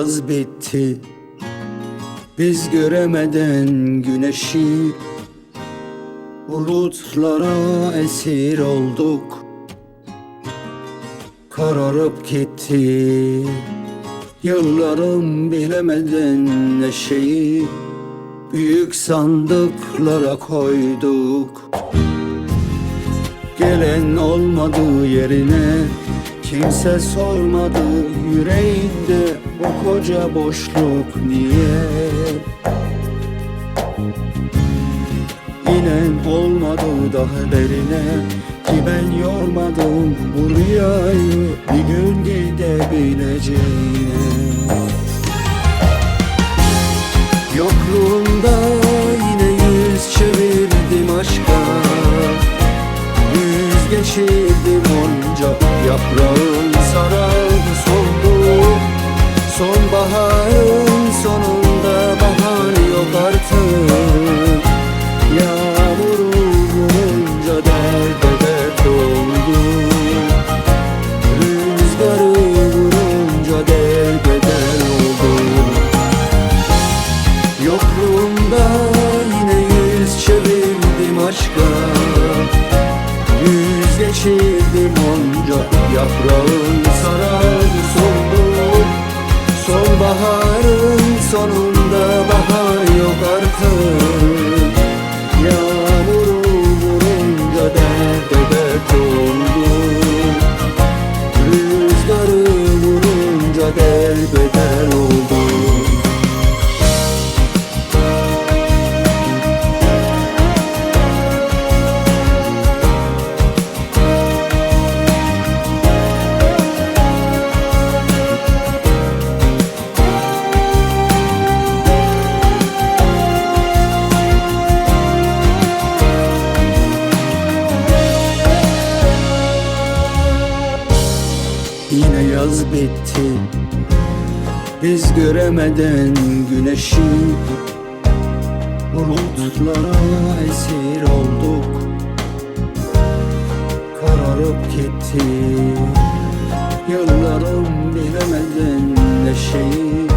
yaz bitti. Biz göremeden güneşi Bulutlara esir olduk. Kararıp gitti. Yıllarım bilemeden neşeyi Büyük sandıklara koyduk. Gelen olmadı yerine Kimse sormadı yüreğinde O koca boşluk niye? İnen olmadı daha derine Ki ben yormadım bu rüyayı Bir gün gidebileceğine geçirdim onca Yaprağın sarardı soldu. Sonbaharın sonunda bahar sonunda bahar yok artık bitti. Biz göremeden güneşi Bulutlara esir olduk. Kararıp gitti. Yıllarım bilemeden neşeyi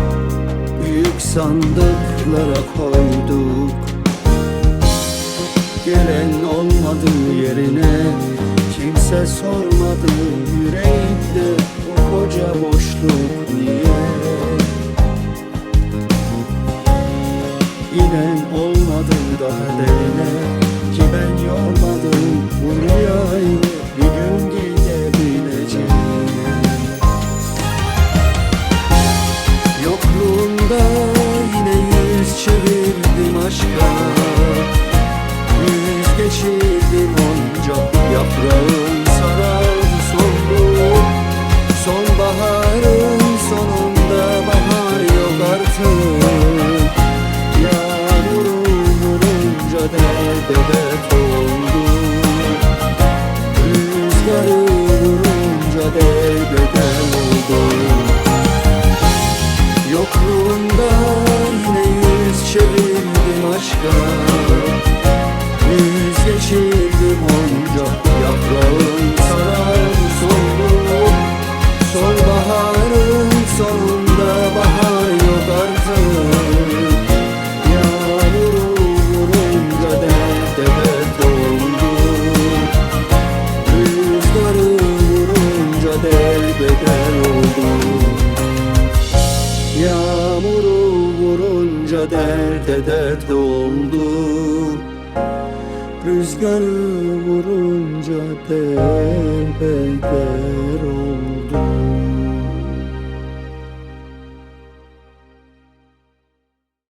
Büyük sandıklara koyduk. Gelen olmadı yerine Kimse sormadı Koca boşluk niye İnen olmadı daha derine Ki ben yormadım bu rüyayı Bir gün gidebileceğine Yokluğunda yine yüz çevirdim aşka. Yüz geçirdim onca Yaprağın aşka Yüz geçirdim onca Yaprağın vurunca derde dert oldu. Rüzgarı vurunca derbeder oldu